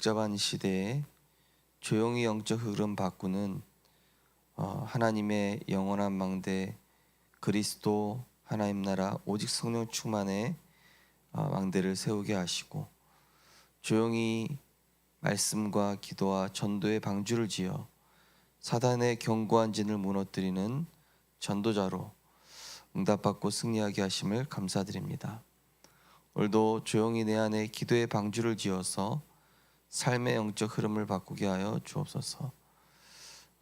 복잡한 시대에 조용히 영적 흐름 바꾸는 어, 하나님의 영원한 망대 그리스도 하나님 나라 오직 성령 충만의 어, 망대를 세우게 하시고 조용히 말씀과 기도와 전도의 방주를 지어 사단의 견고한 진을 무너뜨리는 전도자로 응답받고 승리하게 하심을 감사드립니다. 오늘도 조용히 내 안에 기도의 방주를 지어서 삶의 영적 흐름을 바꾸게 하여 주옵소서.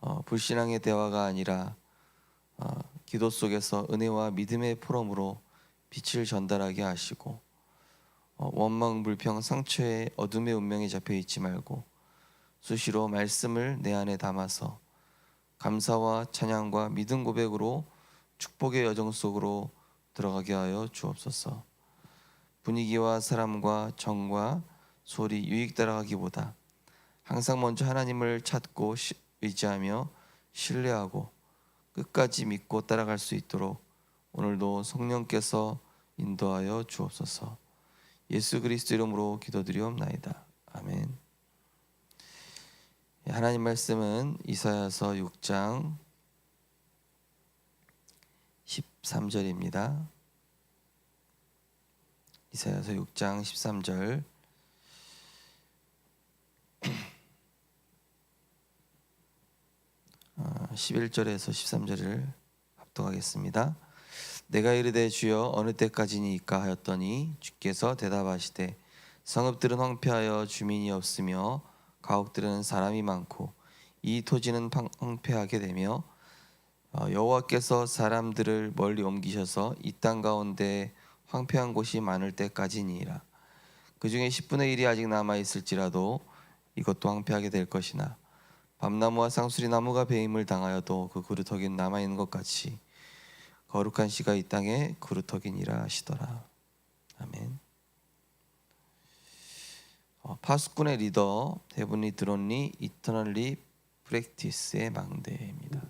어, 불신앙의 대화가 아니라 어, 기도 속에서 은혜와 믿음의 포럼으로 빛을 전달하게 하시고 어, 원망 불평 상처의 어둠의 운명에 잡혀 있지 말고 수시로 말씀을 내 안에 담아서 감사와 찬양과 믿음 고백으로 축복의 여정 속으로 들어가게 하여 주옵소서. 분위기와 사람과 정과 소리 유익 따라가기보다 항상 먼저 하나님을 찾고 시- 의지하며 신뢰하고 끝까지 믿고 따라갈 수 있도록 오늘도 성령께서 인도하여 주옵소서. 예수 그리스도 이름으로 기도드리옵나이다. 아멘. 예, 하나님 말씀은 이사야서 6장 13절입니다. 이사야서 6장 13절 11절에서 13절을 합독하겠습니다. 내가 이르되 주여 어느 때까지니까 하였더니 주께서 대답하시되 성읍들은 황폐하여 주민이 없으며 가옥들은 사람이 많고 이 토지는 팡- 황폐하게 되며 어, 여호와께서 사람들을 멀리 옮기셔서 이 땅 가운데 황폐한 곳이 많을 때까지니라 그 중에 10분의 1이 아직 남아 있을지라도 이것도 황폐하게 될 것이나 밤나무와 쌍수리 나무가 배임을 당하여도 그 그루터기는 남아 있는 것 같이 거룩한 씨가 이 땅에 그루터기니라 하시더라. 아멘. 어, 파수꾼의 리더 헤븐리 드론리 이터널리 프랙티스의 망대입니다.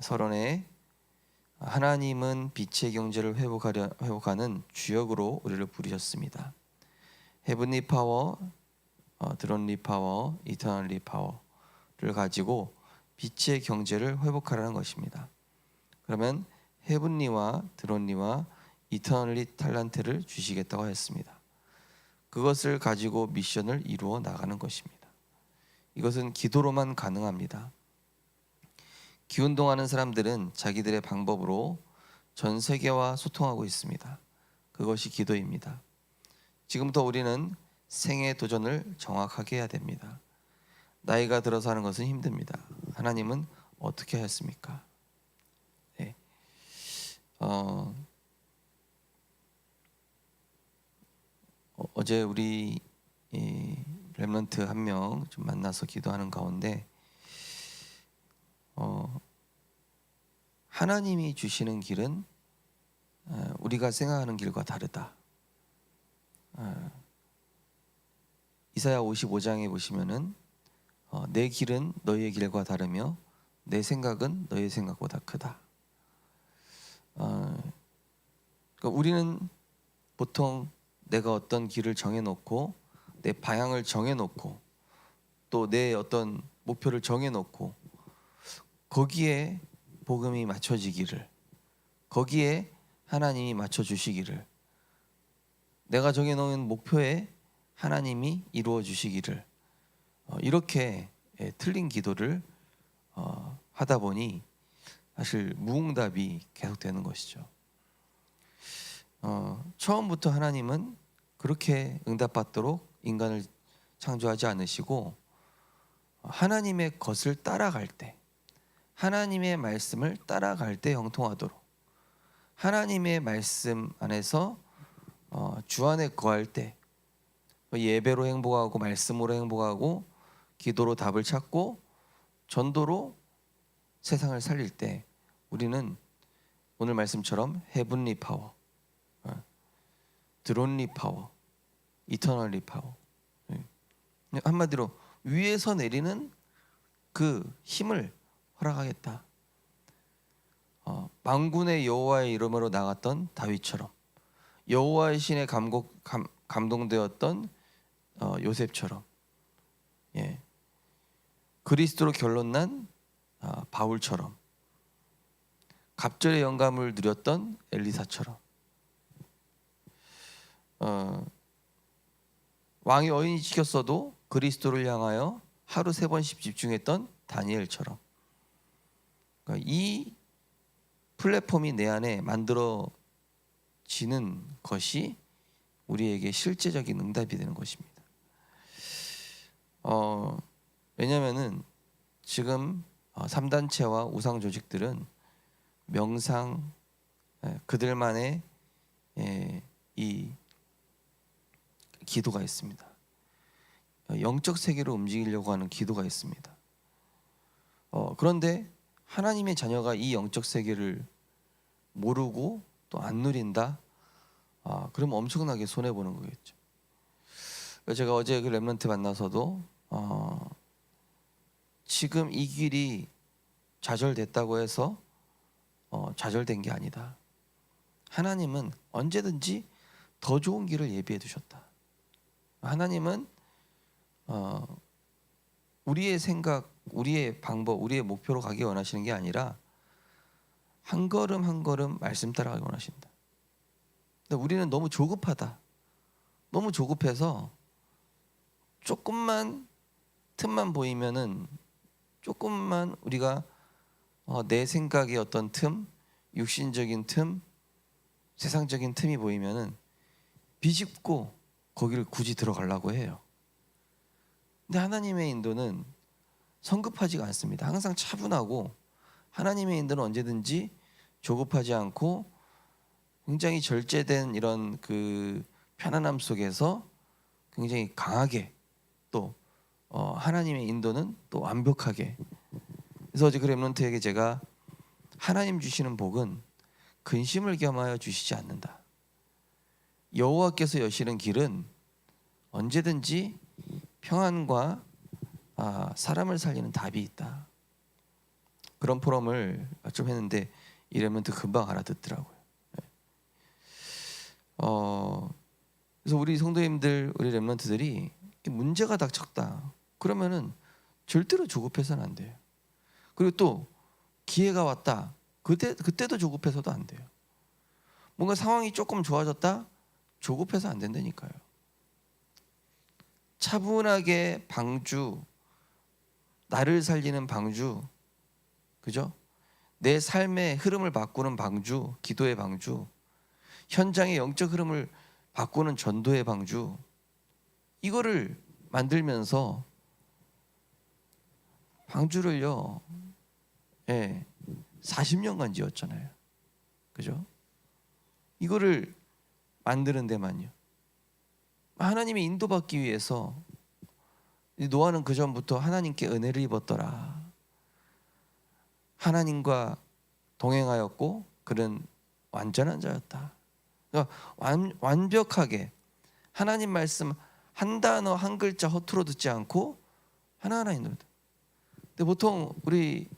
서론에 하나님은 빛의 경제를 회복하려 회복하는 주역으로 우리를 부르셨습니다. 헤븐리 파워, 어, 드론리 파워, 이터널리 파워를 가지고 빛의 경제를 회복하라는 것입니다. 그러면 헤븐리와 드론리와 이터널리 탈란트를 주시겠다고 했습니다. 그것을 가지고 미션을 이루어 나가는 것입니다. 이것은 기도로만 가능합니다. 기운동하는 사람들은 자기들의 방법으로 전 세계와 소통하고 있습니다. 그것이 기도입니다. 지금부터 우리는 생애 도전을 정확하게 해야 됩니다. 나이가 들어서 하는 것은 힘듭니다. 하나님은 어떻게 하였습니까? 네. 어, 어, 어제 우리 이 렘넌트 한 명 좀 만나서 기도하는 가운데 어, 하나님이 주시는 길은 어, 우리가 생각하는 길과 다르다. 어, 이사야 55장에 보시면은 어, 내 길은 너희의 길과 다르며 내 생각은 너희의 생각보다 크다. 어, 그러니까 우리는 보통 내가 어떤 길을 정해놓고 내 방향을 정해놓고 또 내 어떤 목표를 정해놓고 거기에 복음이 맞춰지기를 거기에 하나님이 맞춰주시기를 내가 정해놓은 목표에 하나님이 이루어 주시기를 어, 이렇게 예, 틀린 기도를 어, 하다 보니 사실 무응답이 계속되는 것이죠. 어, 처음부터 하나님은 그렇게 응답받도록 인간을 창조하지 않으시고 하나님의 것을 따라갈 때, 하나님의 말씀을 따라갈 때 형통하도록 하나님의 말씀 안에서 어, 주 안에 거할 때 예배로 행복하고 말씀으로 행복하고 기도로 답을 찾고 전도로 세상을 살릴 때 우리는 오늘 말씀처럼 헤븐리 파워, 어, 드론리 파워, 이터널리 파워. 예. 한마디로 위에서 내리는 그 힘을 허락하겠다. 어, 만군의 여호와의 이름으로 나갔던 다윗처럼 여호와의 신에 감곡, 감, 감동되었던 어, 요셉처럼 예. 그리스도로 결론난 아, 바울처럼 갑절의 영감을 누렸던 엘리사처럼 어, 왕이 어인이 지켰어도 그리스도를 향하여 하루 세 번씩 집중했던 다니엘처럼 그러니까 이 플랫폼이 내 안에 만들어지는 것이 우리에게 실제적인 응답이 되는 것입니다. 어, 왜냐하면은 지금 어, 3단체와 우상 조직들은 명상 예, 그들만의 예, 이 기도가 있습니다. 어, 영적 세계로 움직이려고 하는 기도가 있습니다. 어, 그런데 하나님의 자녀가 이 영적 세계를 모르고 또 안 누린다. 아, 그럼 엄청나게 손해 보는 거겠죠. 제가 어제 그 렘런트 만나서도 어, 지금 이 길이 좌절됐다고 해서 어, 좌절된 게 아니다. 하나님은 언제든지 더 좋은 길을 예비해 두셨다. 하나님은 어, 우리의 생각, 우리의 방법, 우리의 목표로 가기 원하시는 게 아니라 한 걸음 한 걸음 말씀 따라가기 원하신다. 근데 우리는 너무 조급하다. 너무 조급해서 조금만 틈만 보이면은 조금만 우리가 어, 내 생각의 어떤 틈, 육신적인 틈, 세상적인 틈이 보이면은 비집고 거기를 굳이 들어가려고 해요. 근데 하나님의 인도는 성급하지가 않습니다. 항상 차분하고 하나님의 인도는 언제든지 조급하지 않고 굉장히 절제된 이런 그 편안함 속에서 굉장히 강하게 또 어, 하나님의 인도는 또 완벽하게 그래서 어제 그 렘런트에게 제가 하나님 주시는 복은 근심을 겸하여 주시지 않는다. 여호와께서 여시는 길은 언제든지 평안과 아, 사람을 살리는 답이 있다. 그런 포럼을 좀 했는데 이 렘런트 금방 알아듣더라고요. 네. 어, 그래서 우리 성도님들, 우리 렘런트들이 문제가 닥쳤다. 그러면은 절대로 조급해서는 안 돼요. 그리고 또 기회가 왔다. 그때 그때도 조급해서도 안 돼요. 뭔가 상황이 조금 좋아졌다. 조급해서 안 된다니까요. 차분하게 방주 나를 살리는 방주 그죠? 내 삶의 흐름을 바꾸는 방주, 기도의 방주, 현장의 영적 흐름을 바꾸는 전도의 방주, 이거를 만들면서 방주를요, 예, 40년간 지었잖아요. 그죠? 이거를 만드는 데만요. 하나님의 인도받기 위해서 노아는 그 전부터 하나님께 은혜를 입었더라. 하나님과 동행하였고 그는 완전한 자였다. 그러니까 완, 완벽하게 하나님 말씀 한 단어 한 글자 허투루 듣지 않고 하나하나 인도. 근데 보통 우리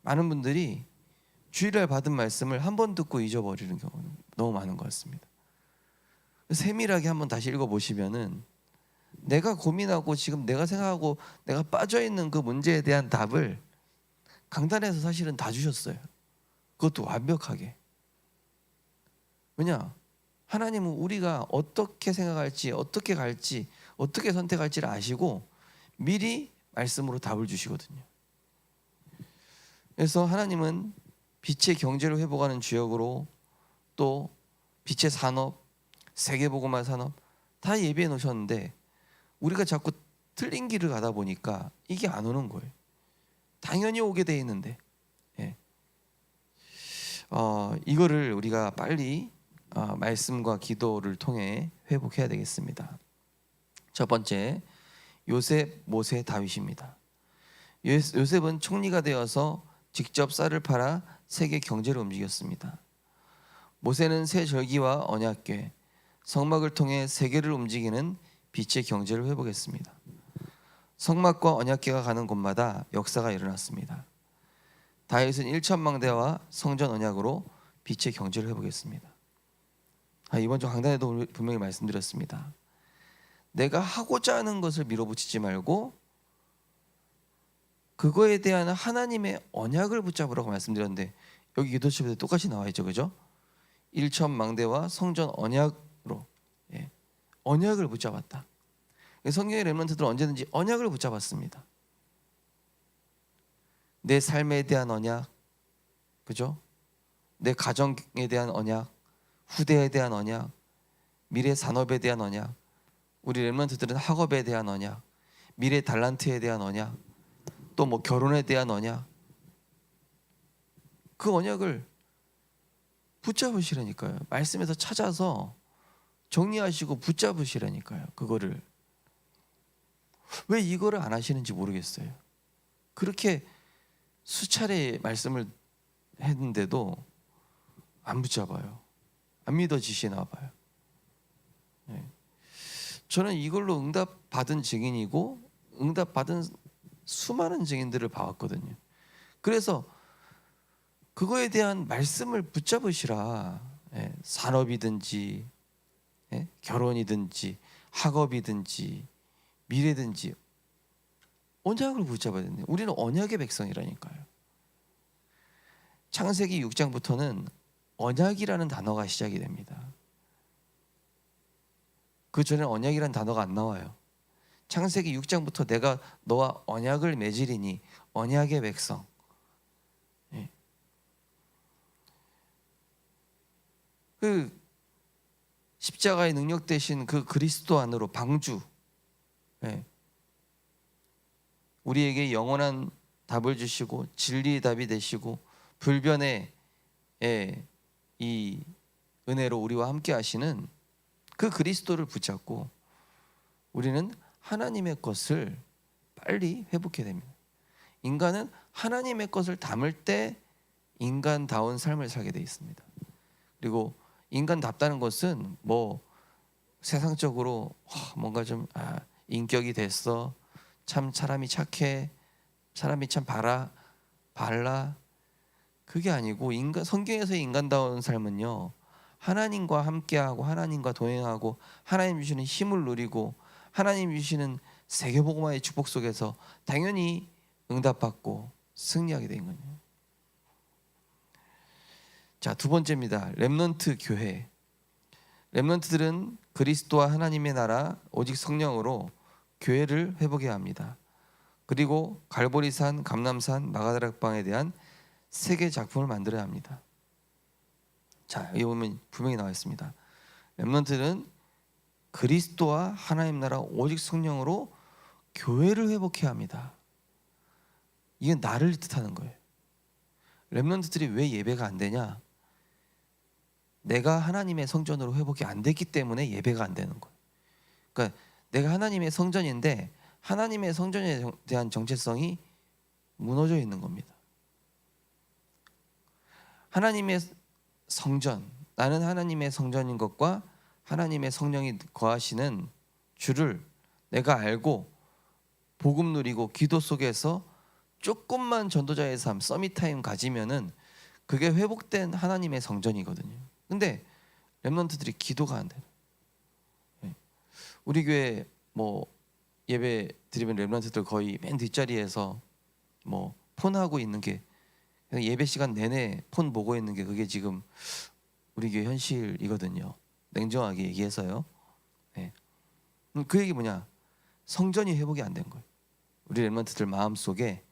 많은 분들이 주일날 받은 말씀을 한 번 듣고 잊어버리는 경우는 너무 많은 것 같습니다. 세밀하게 한번 다시 읽어 보시면은 내가 고민하고 지금 내가 생각하고 내가 빠져 있는 그 문제에 대한 답을 강단에서 사실은 다 주셨어요. 그것도 완벽하게. 왜냐? 하나님은 우리가 어떻게 생각할지, 어떻게 갈지, 어떻게 선택할지를 아시고 미리 말씀으로 답을 주시거든요. 그래서 하나님은 빛의 경제를 회복하는 주역으로 또 빛의 산업, 세계보고만 산업 다 예비해 놓으셨는데 우리가 자꾸 틀린 길을 가다 보니까 이게 안 오는 거예요. 당연히 오게 돼 있는데, 예. 어, 이거를 우리가 빨리 어, 말씀과 기도를 통해 회복해야 되겠습니다. 첫 번째 요셉, 모세, 다윗입니다. 요셉은 총리가 되어서 직접 쌀을 팔아 세계 경제를 움직였습니다. 모세는 새 절기와 언약궤, 성막을 통해 세계를 움직이는 빛의 경제를 회복했습니다. 성막과 언약궤가 가는 곳마다 역사가 일어났습니다. 다윗은 1천망대와 성전 언약으로 빛의 경제를 회복했습니다. 아, 이번 주 강단에도 분명히 말씀드렸습니다. 내가 하고자 하는 것을 밀어붙이지 말고 그거에 대한 하나님의 언약을 붙잡으라고 말씀드렸는데 여기 기도집에도 똑같이 나와 있죠, 그죠? 일천 망대와 성전 언약으로. 예, 언약을 붙잡았다. 성경의 렘런트들은 언제든지 언약을 붙잡았습니다. 내 삶에 대한 언약, 그죠? 내 가정에 대한 언약, 후대에 대한 언약, 미래 산업에 대한 언약, 우리 렘런트들은 학업에 대한 언약, 미래 달란트에 대한 언약, 또 뭐 결혼에 대한 언약, 그 언약을 붙잡으시라니까요. 말씀에서 찾아서 정리하시고 붙잡으시라니까요. 그거를 왜 이거를 안 하시는지 모르겠어요. 그렇게 수차례 말씀을 했는데도 안 붙잡아요. 안 믿어지시나 봐요. 네. 저는 이걸로 응답 받은 증인이고 응답 받은 수많은 증인들을 봐왔거든요. 그래서 그거에 대한 말씀을 붙잡으시라. 예, 산업이든지 예, 결혼이든지 학업이든지 미래든지 언약을 붙잡아야 되는데 우리는 언약의 백성이라니까요. 창세기 6장부터는 언약이라는 단어가 시작이 됩니다. 그 전에 언약이라는 단어가 안 나와요. 창세기 6장부터 내가 너와 언약을 맺으리니 언약의 백성. 예. 그 십자가의 능력 대신 그 그리스도 안으로 방주. 예. 우리에게 영원한 답을 주시고 진리의 답이 되시고 불변의 예, 이 은혜로 우리와 함께 하시는 그 그리스도를 붙잡고 우리는 하나님의 것을 빨리 회복해야 됩니다. 인간은 하나님의 것을 담을 때 인간다운 삶을 살게 돼 있습니다. 그리고 인간답다는 것은 뭐 세상적으로 뭔가 좀 아, 인격이 됐어, 참 사람이 착해, 사람이 참 바라, 발라. 그게 아니고 인간 성경에서의 인간다운 삶은요. 하나님과 함께하고 하나님과 동행하고 하나님 주시는 힘을 누리고 하나님 주시는 세계복음화의 축복 속에서 당연히 응답받고 승리하게 된 거예요. 자, 두 번째입니다. 렘넌트 교회. 렘넌트들은 그리스도와 하나님의 나라 오직 성령으로 교회를 회복해야 합니다. 그리고 갈보리산, 감남산, 마가다락방에 대한 세계 작품을 만들어야 합니다. 자, 여기 보면 분명히 나와 있습니다. 렘넌트는 그리스도와 하나님 나라 오직 성령으로 교회를 회복해야 합니다. 이게 나를 뜻하는 거예요. 렘넌트들이 왜 예배가 안 되냐? 내가 하나님의 성전으로 회복이 안 됐기 때문에 예배가 안 되는 거예요. 그러니까 내가 하나님의 성전인데 하나님의 성전에 대한 정체성이 무너져 있는 겁니다. 하나님의 성전, 나는 하나님의 성전인 것과 하나님의 성령이 거하시는 주를 내가 알고 복음 누리고 기도 속에서 조금만 전도자의 삶, 서밋 타임 가지면은 그게 회복된 하나님의 성전이거든요. 근데 렘넌트들이 기도가 안 돼. 예. 우리 교회 뭐 예배 드리면 렘넌트들 거의 맨 뒷자리에서 뭐 폰하고 있는 게 예배 시간 내내 폰 보고 있는 게 그게 지금 우리 교회 현실이거든요. 냉정하게 얘기해서요. 네. 그 얘기 뭐냐? 성전이 회복이 안 된 거예요. 우리 렘런트들 마음 속에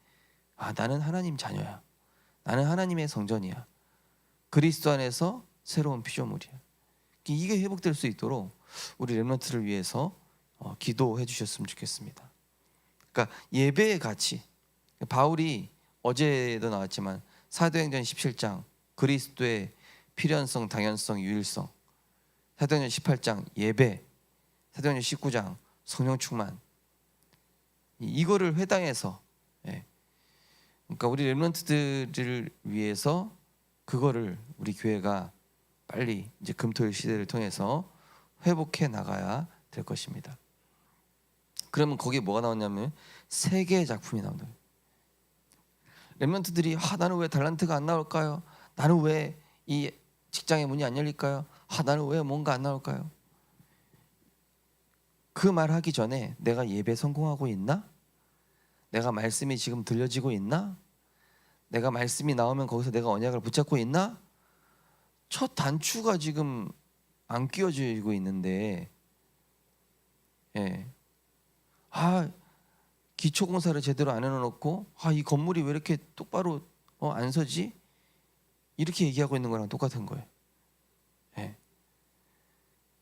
아 나는 하나님 자녀야. 나는 하나님의 성전이야. 그리스도 안에서 새로운 피조물이야. 이게 회복될 수 있도록 우리 렘런트를 위해서 어, 기도해 주셨으면 좋겠습니다. 그러니까 예배의 가치. 바울이 어제도 나왔지만 사도행전 17장 그리스도의 필연성, 당연성, 유일성. 사도행전 18장 예배. 사도행전 19장 성령 충만. 이거를 회당에서 예. 그러니까 우리 렘런트들을 위해서 그거를 우리 교회가 빨리 이제 금토일 시대를 통해서 회복해 나가야 될 것입니다. 그러면 거기에 뭐가 나오냐면 세 개의 작품이 나온다. 렘런트들이 아 나는 왜 달란트가 안 나올까요? 나는 왜 이 직장의 문이 안 열릴까요? 아 나는 왜 뭔가 안 나올까요? 그 말 하기 전에 내가 예배 성공하고 있나? 내가 말씀이 지금 들려지고 있나? 내가 말씀이 나오면 거기서 내가 언약을 붙잡고 있나? 첫 단추가 지금 안 끼워지고 있는데, 예, 아 기초 공사를 제대로 안 해놓고, 아 이 건물이 왜 이렇게 똑바로 어, 안 서지? 이렇게 얘기하고 있는 거랑 똑같은 거예요.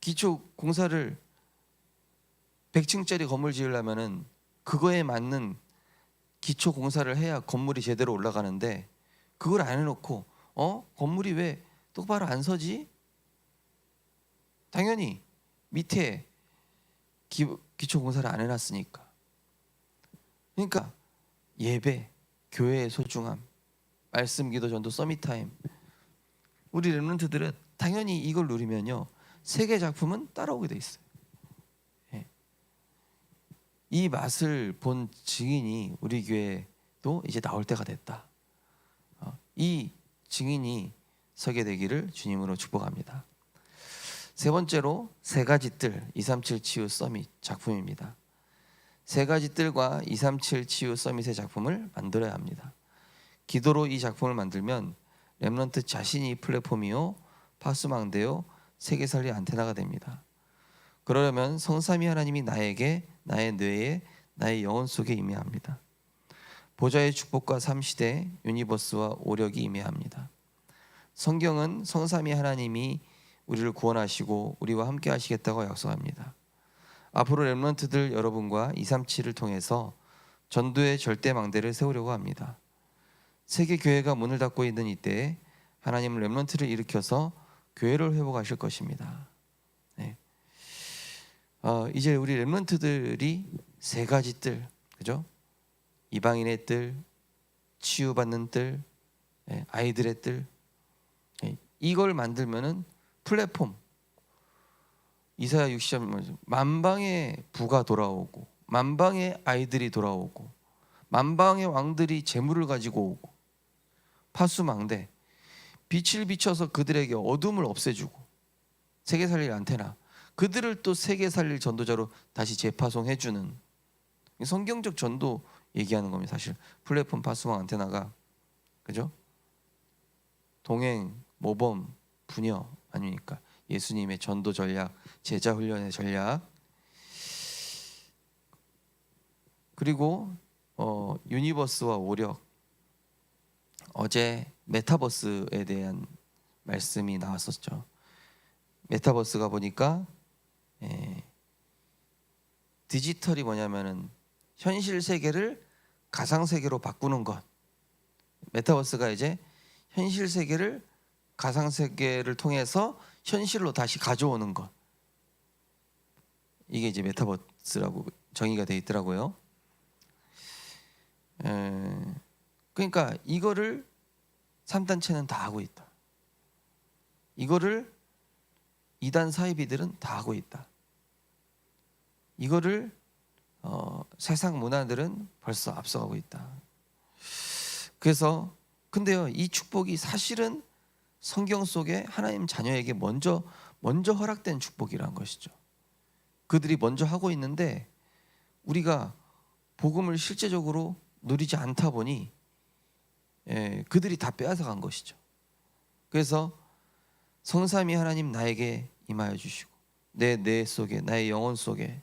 예. 기초 공사를 100층짜리 건물 지으려면은 그거에 맞는 기초 공사를 해야 건물이 제대로 올라가는데 그걸 안 해놓고 어 건물이 왜 똑바로 안 서지? 당연히 밑에 기, 기초 공사를 안 해놨으니까. 그러니까 예배, 교회의 소중함, 말씀, 기도, 전도, 서밋 타임. 우리 렘런트들은 당연히 이걸 누리면요 세계 작품은 따라오게 돼 있어요. 예. 이 맛을 본 증인이 우리 교회도 이제 나올 때가 됐다. 어, 이 증인이 서게 되기를 주님으로 축복합니다. 세 번째로 세 가지 뜰237 치유 서밋 작품입니다. 세 가지 뜰과 237 치유 서밋의 작품을 만들어야 합니다. 기도로 이 작품을 만들면 렘넌트 자신이 플랫폼이요 파수망대요 세계살리 안테나가 됩니다. 그러려면 성삼위 하나님이 나에게 나의 뇌에 나의 영혼 속에 임해합니다. 보좌의 축복과 삼시대 유니버스와 오력이 임해합니다. 성경은 성삼위 하나님이 우리를 구원하시고 우리와 함께 하시겠다고 약속합니다. 앞으로 렘넌트들 여러분과 237을 통해서 전도의 절대 망대를 세우려고 합니다. 세계 교회가 문을 닫고 있는 이때에 하나님은 렘넌트를 일으켜서 교회를 회복하실 것입니다. 네. 어, 이제 우리 렘넌트들이 세 가지 뜰, 그죠? 이방인의 뜰, 치유받는 뜰, 예, 아이들의 뜰, 예, 이걸 만들면은 플랫폼. 이사야 60장 만방의 부가 돌아오고 만방의 아이들이 돌아오고 만방의 왕들이 재물을 가지고 오고 파수망대 빛을 비춰서 그들에게 어둠을 없애주고 세계 살릴 안테나 그들을 또 세계 살릴 전도자로 다시 재파송해 주는 성경적 전도 얘기하는 겁니다. 사실 플랫폼 파수망 안테나가 그죠? 동행 모범 부녀 아닙니까? 예수님의 전도 전략, 제자 훈련의 전략. 그리고 어, 유니버스와 오력. 어제 메타버스에 대한 말씀이 나왔었죠. 메타버스가 보니까 예, 디지털이 뭐냐면은 현실 세계를 가상 세계로 바꾸는 것. 메타버스가 이제 현실 세계를 가상 세계를 통해서 현실로 다시 가져오는 것. 이게 이제 메타버스라고 정의가 돼 있더라고요. 에, 그러니까 이거를 삼단체는 다 하고 있다. 이거를 이단 사이비들은 다 하고 있다. 이거를 어, 세상 문화들은 벌써 앞서가고 있다. 그래서 근데요 이 축복이 사실은 성경 속에 하나님 자녀에게 먼저 먼저 허락된 축복이라는 것이죠. 그들이 먼저 하고 있는데 우리가 복음을 실제적으로 누리지 않다 보니 예, 그들이 다 빼앗아 간 것이죠. 그래서 성삼위 하나님 나에게 임하여 주시고 내 뇌 속에 나의 영혼 속에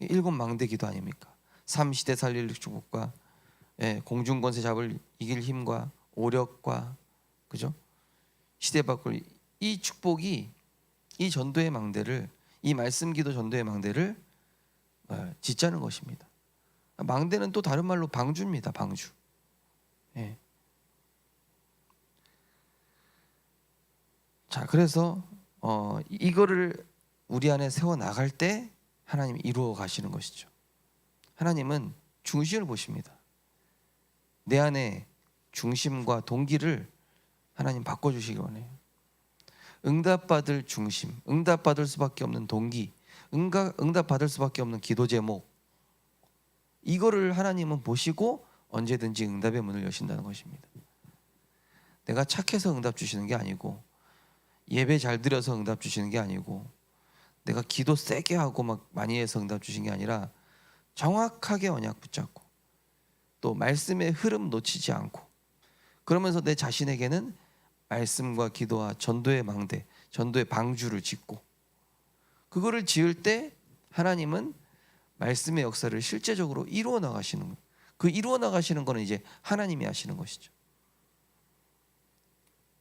일곱 망대 기도 아닙니까? 삼시대 살릴 축복과 예, 공중 권세 잡을 이길 힘과 오력과 그죠? 시대 바꿀 이 축복이 이 전도의 망대를 이 말씀 기도 전도의 망대를 어, 짓자는 것입니다. 망대는 또 다른 말로 방주입니다. 방주. 예. 자, 그래서 어, 이거를 우리 안에 세워 나갈 때 하나님이 이루어 가시는 것이죠. 하나님은 중심을 보십니다. 내 안에 중심과 동기를 하나님 바꿔 주시기 원해요. 응답받을 중심, 응답받을 수밖에 없는 동기, 응답, 응답받을 수밖에 없는 기도 제목, 이거를 하나님은 보시고 언제든지 응답의 문을 여신다는 것입니다. 내가 착해서 응답 주시는 게 아니고 예배 잘 드려서 응답 주시는 게 아니고 내가 기도 세게 하고 막 많이 해서 응답 주신 게 아니라 정확하게 언약 붙잡고 또 말씀의 흐름 놓치지 않고 그러면서 내 자신에게는 말씀과 기도와 전도의 망대, 전도의 방주를 짓고 그거를 지을 때 하나님은 말씀의 역사를 실제적으로 이루어 나가시는. 그 이루어 나가시는 거는 이제 하나님이 하시는 것이죠.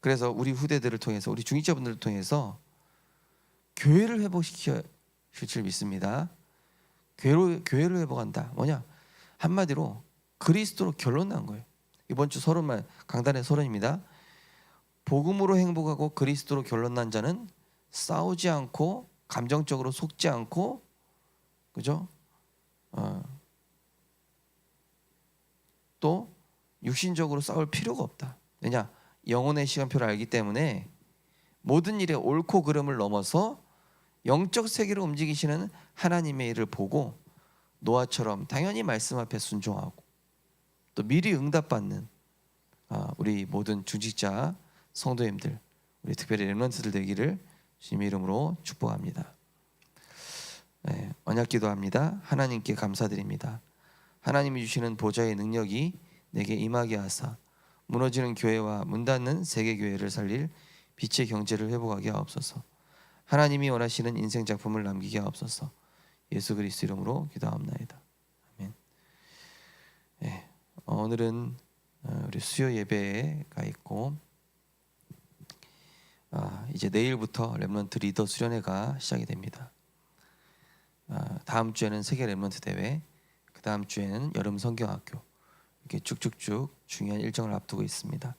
그래서 우리 후대들을 통해서 우리 중직자분들을 통해서 교회를 회복시켜 줄 믿습니다. 교회로, 교회를 회복한다. 뭐냐? 한마디로 그리스도로 결론 난 거예요. 이번 주 서론만 강단의 서론입니다. 복음으로 행복하고 그리스도로 결론 난 자는 싸우지 않고 감정적으로 속지 않고 그죠? 어. 또 육신적으로 싸울 필요가 없다. 왜냐? 영혼의 시간표를 알기 때문에 모든 일에 옳고 그름을 넘어서 영적 세계를 움직이시는 하나님의 일을 보고 노아처럼 당연히 말씀 앞에 순종하고 또 미리 응답받는 아, 우리 모든 중직자 성도님들 우리 특별히 렘런트들 되기를 주님의 이름으로 축복합니다. 네, 언약 기도합니다. 하나님께 감사드립니다. 하나님이 주시는 보좌의 능력이 내게 임하게 하사 무너지는 교회와 문 닫는 세계 교회를 살릴 빛의 경제를 회복하게 하옵소서. 하나님이 원하시는 인생 작품을 남기게 하옵소서. 예수 그리스도 이름으로 기도합나이다. 아멘. 네, 오늘은 어, 우리 수요 예배가 있고 아, 이제 내일부터 렘넌트 리더 수련회가 시작이 됩니다. 아, 다음 주에는 세계 렘넌트 대회, 그 다음 주에는 여름 성경학교 이렇게 쭉쭉쭉 중요한 일정을 앞두고 있습니다.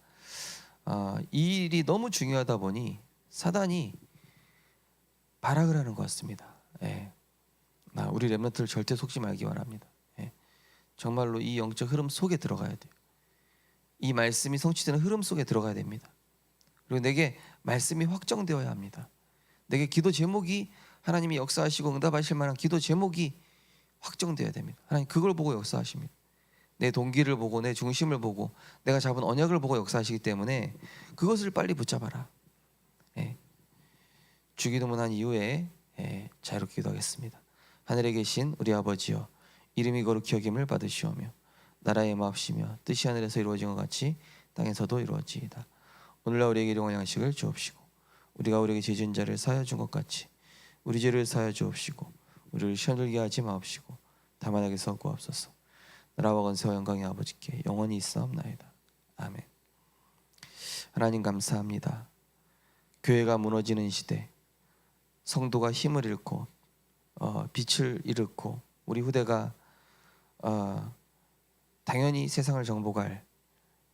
아, 이 일이 너무 중요하다 보니 사단이 발악을 하는 것 같습니다. 예. 아, 우리 렘넌트를 절대 속지 말기 바랍니다. 예. 정말로 이 영적 흐름 속에 들어가야 돼요. 이 말씀이 성취되는 흐름 속에 들어가야 됩니다. 그리고 내게 말씀이 확정되어야 합니다. 내게 기도 제목이 하나님이 역사하시고 응답하실 만한 기도 제목이 확정되어야 됩니다. 하나님 그걸 보고 역사하십니다. 내 동기를 보고 내 중심을 보고 내가 잡은 언약을 보고 역사하시기 때문에 그것을 빨리 붙잡아라. 예. 주기도문 한 이후에 예, 자유롭게 기도하겠습니다. 하늘에 계신 우리 아버지여 이름이 거룩히 여김을 받으시오며 나라의 마옵시며 뜻이 하늘에서 이루어진 것 같이 땅에서도 이루어지이다. 오늘날 우리에게 일용할 양식을 주옵시고 우리가 우리에게 죄진 자를 사하여 준 것 같이 우리 죄를 사하여 주옵시고 우리를 시험 들게 하지 마옵시고 다만 악에서 구하옵소서. 나라와 건세와 영광의 아버지께 영원히 있사옵나이다. 아멘. 하나님 감사합니다. 교회가 무너지는 시대, 성도가 힘을 잃고 어, 빛을 잃고 우리 후대가 어, 당연히 세상을 정복할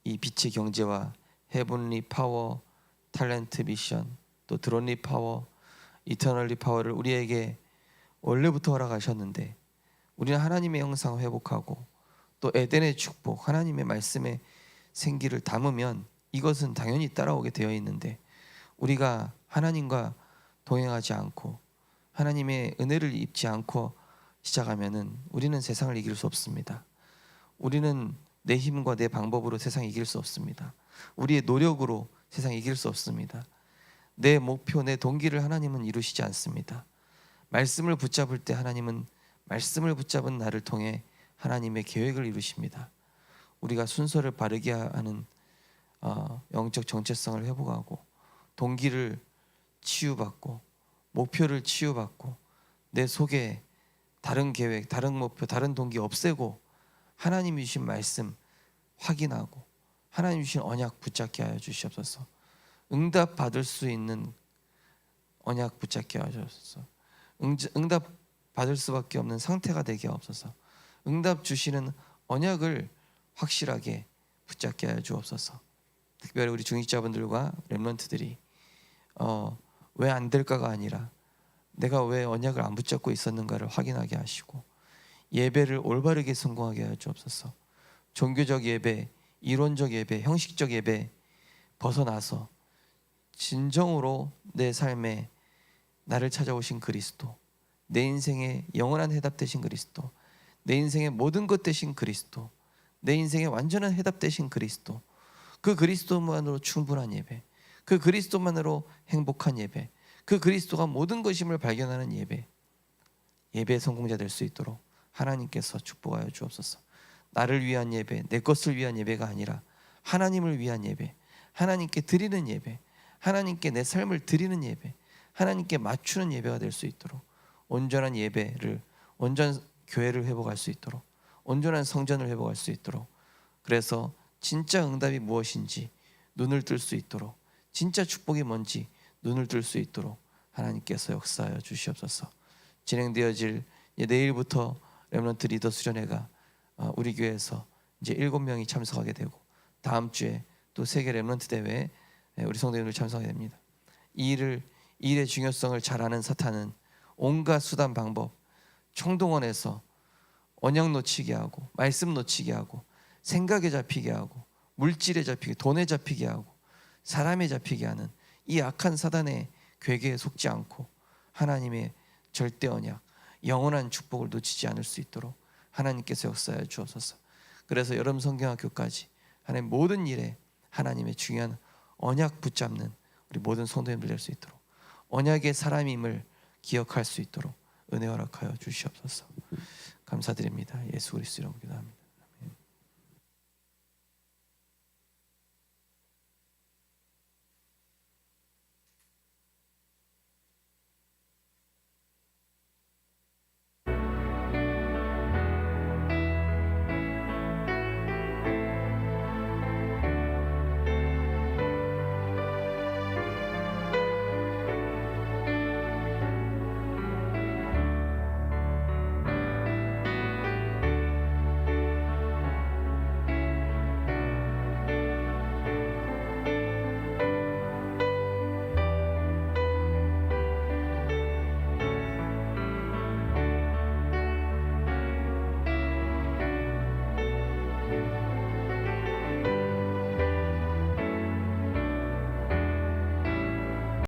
이 빛의 경제와 헤븐리 파워, 탤런트 미션, 또 드론리 파워, 이터널리 파워를 우리에게 원래부터 허락하셨는데 우리는 하나님의 형상 회복하고 또 에덴의 축복, 하나님의 말씀에 생기를 담으면 이것은 당연히 따라오게 되어 있는데 우리가 하나님과 동행하지 않고 하나님의 은혜를 입지 않고 시작하면은 우리는 세상을 이길 수 없습니다. 우리는 내 힘과 내 방법으로 세상 이길 수 없습니다. 우리의 노력으로 세상 이길 수 없습니다. 내 목표, 내 동기를 하나님은 이루시지 않습니다. 말씀을 붙잡을 때 하나님은 말씀을 붙잡은 나를 통해 하나님의 계획을 이루십니다. 우리가 순서를 바르게 하는 어, 영적 정체성을 회복하고 동기를 치유받고 목표를 치유받고 내 속에 다른 계획, 다른 목표, 다른 동기 없애고 하나님이 주신 말씀 확인하고 하나님 주신 언약 붙잡게 하여 주시옵소서. 응답 받을 수 있는 언약 붙잡게 주옵소서. 응답 받을 수밖에 없는 상태가 되게 하옵소서. 응답 주시는 언약을 확실하게 붙잡게 하여 주옵소서. 특별히 우리 중직자분들과 렘런트들이 어, 왜 안 될까가 아니라 내가 왜 언약을 안 붙잡고 있었는가를 확인하게 하시고 예배를 올바르게 성공하게 하여 주옵소서. 종교적 예배, 이론적 예배, 형식적 예배 벗어나서 진정으로 내 삶에 나를 찾아오신 그리스도, 내 인생의 영원한 해답 되신 그리스도, 내 인생의 모든 것 되신 그리스도, 내 인생의 완전한 해답 되신 그리스도, 그 그리스도만으로 충분한 예배, 그 그리스도만으로 행복한 예배, 그 그리스도가 모든 것임을 발견하는 예배 예배 성공자 될 수 있도록 하나님께서 축복하여 주옵소서. 나를 위한 예배, 내 것을 위한 예배가 아니라 하나님을 위한 예배, 하나님께 드리는 예배, 하나님께 내 삶을 드리는 예배, 하나님께 맞추는 예배가 될 수 있도록 온전한 예배를 온전 교회를 회복할 수 있도록 온전한 성전을 회복할 수 있도록 그래서 진짜 응답이 무엇인지 눈을 뜰 수 있도록 진짜 축복이 뭔지 눈을 뜰 수 있도록 하나님께서 역사하여 주시옵소서. 진행되어질 내일부터 렘넌트 리더 수련회가 어, 우리 교회에서 이제 일곱 명이 참석하게 되고 다음 주에 또 세계 렘넌트 대회에 예, 우리 성도님들 참석하게 됩니다. 이 일을 이 일의 중요성을 잘 아는 사탄은 온갖 수단 방법 총동원해서 언약 놓치게 하고 말씀 놓치게 하고 생각에 잡히게 하고 물질에 잡히게 돈에 잡히게 하고 사람에 잡히게 하는 이 악한 사단의 괴계에 속지 않고 하나님의 절대 언약 영원한 축복을 놓치지 않을 수 있도록 하나님께서 역사하여 주옵소서. 그래서 여름 성경학교까지 하나님 모든 일에 하나님의 중요한 언약 붙잡는 우리 모든 성도님들 될 수 있도록 언약의 사람임을 기억할 수 있도록 은혜 허락하여 주시옵소서. 감사드립니다. 예수 그리스도 이름으로 기도합니다.